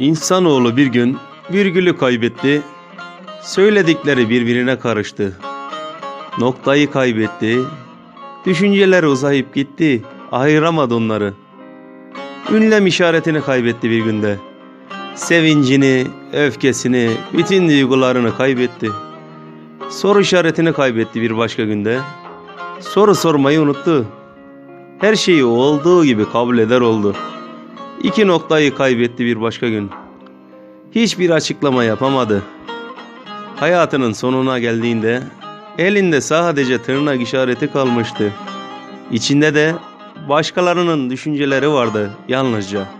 İnsanoğlu bir gün virgülü kaybetti. Söyledikleri birbirine karıştı. Noktayı kaybetti. Düşünceleri uzayıp gitti. Ayıramadı onları. Ünlem işaretini kaybetti bir günde. Sevincini, öfkesini, bütün duygularını kaybetti. Soru işaretini kaybetti bir başka günde. Soru sormayı unuttu. Her şeyi olduğu gibi kabul eder oldu. İki noktayı kaybetti bir başka gün. Hiçbir açıklama yapamadı. Hayatının sonuna geldiğinde elinde sadece tırnak işareti kalmıştı. İçinde de başkalarının düşünceleri vardı yalnızca.